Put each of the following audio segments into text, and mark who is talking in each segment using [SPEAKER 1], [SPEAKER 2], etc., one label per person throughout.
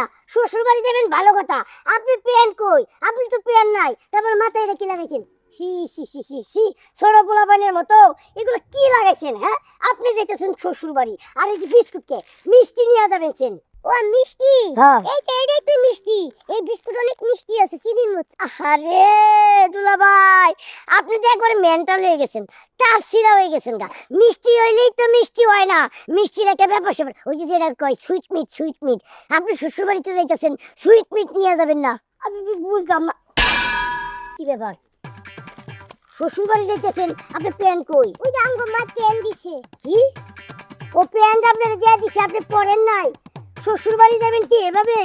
[SPEAKER 1] মিয়া শ্বশুর বাড়ি যাবেন ভালো কথা। আপনি পেন কই? আপনি তো পেন নাই। তারপর মাথায় এটা কি লাগাইছেন সি সি সি সি সি ছোট পোলাপানের মতো। এগুলো কি লাগাইছেন হ্যাঁ? আপনি যেতেছেন শ্বশুর বাড়ি। আর এই যে বিস্কুটকে মিষ্টি নিয়ে যাবেন ও মিষ্টি?
[SPEAKER 2] হ্যাঁ।
[SPEAKER 1] এই তো এটাই তো মিষ্টি। এই অনেক মিষ্টি আছে চিনির মতো আপনি তো মেন্টাল হয়ে গেছেন হয়ে গেছেন গা। মিষ্টি হইলেই তো মিষ্টি হয় না। মিষ্টির একটা ব্যাপার স্যাপার। ওই কয় সুইট মিট সুইট মিট আপনি শ্বশুর বাড়িতে যাইতেছেন সুইট মিট নিয়ে যাবেন না। বুঝলাম কি ব্যাপার? শ্বশুর বাড়ি যাইতেছেন আপনি প্যান কই? ওই যে আঙ্গ দিছে। কি? ও প্যান্ট আপনার দিয়ে দিছে, আপনি পরেন নাই। শ্বশুর বাড়ি যাবেন কি এভাবে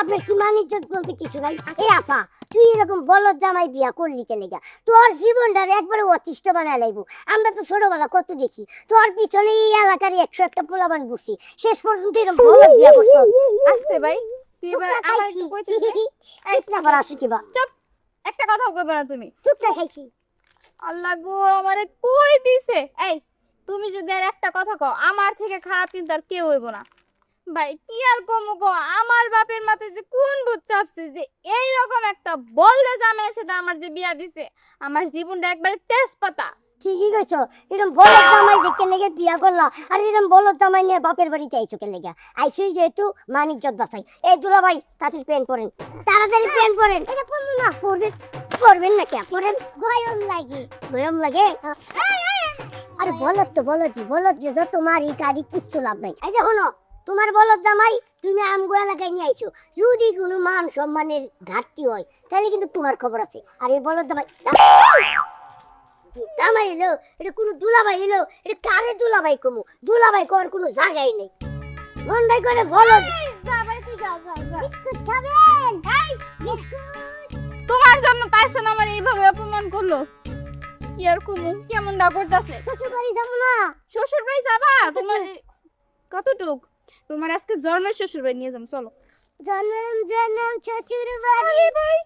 [SPEAKER 1] আপনার কি মান ইজ্জত বলতে কিছু নাই? এ আফা তুই এরকম বলদ জামাই বিয়া করলি কে লেগা তোর জীবনটার একবারে অতিষ্ঠ বানায় লাইব। আমরা তো ছোটবেলা কত দেখি তোর পিছনে এই এলাকার একশো একটা পোলাবান বসি শেষ পর্যন্ত এরকম বলদ বিয়া করছ।
[SPEAKER 3] আসতে ভাই তুই এবার আমার একটু কইতে দে।
[SPEAKER 1] না আবার আসি কিবা?
[SPEAKER 3] একটা কথাও কইবে না তুমি।
[SPEAKER 1] টুকটা খাইছি।
[SPEAKER 3] আল্লাহ গো আমারে কই দিছে? এই তুমি যদি আর একটা কথা কও আমার থেকে খারাপ কিন্তু আর কেউ হইব না। ভাই কি আর কমু গো? আমার বাপের মাথায় যে কোন ভূত চাপছে যে এই রকম একটা বলদে জামাইয়ের সাথে আমার যে বিয়া দিছে। আমার জীবনটা একবারে তেজপাতা।
[SPEAKER 1] ঠিকই কইছো এরকম বলদ জামাই দেখে লেগে বিয়া করলা আর এরকম বলদ জামাই নিয়ে বাপের বাড়িতে আইছো কে লেগে আইসোই যেহেতু মান ইজ্জত বাঁচাই এই দুলা ভাই তাড়াতাড়ি প্যান্ট পরেন। তাড়াতাড়ি প্যান্ট পরেন। এটা পরবো না। পরবেন পরবেন না কে পরেন। গরম লাগে। গরম লাগে? আরে বলদ তো বলদ বলদ যে যত মারি গাড়ি কিচ্ছু লাভ নাই। এই যে হলো তোমার বলদ জামাই তুমি আমগো এলাকায় নিয়ে আইছো। যদি কোনো মান সম্মানের ঘাটতি হয় তাহলে কিন্তু তোমার খবর আছে। আর এই বলদ জামাই জামাই এলো এটা কোনো দুলাভাই এলো এটা কারে দুলাভাই কমু? দুলাভাই কর কোনো জায়গাই নেই। মন্ডাই করে বলো
[SPEAKER 3] যাও।
[SPEAKER 1] বিস্কুট খাবেন? এই বিস্কুট।
[SPEAKER 3] তোমার জন্য তাইসন আমার এইভাবে অপমান করল। কি আর কমু কেমন ডাকর যাচ্ছে?
[SPEAKER 1] শ্বশুর বাড়ি যাব না।
[SPEAKER 3] শ্বশুর বাড়ি যাবা? তোমার কতটুক? তোমার আজকে জন্মের শ্বশুর বাড়ি নিয়ে যাব চলো।
[SPEAKER 1] জন্ম জন্ম শ্বশুর বাড়ি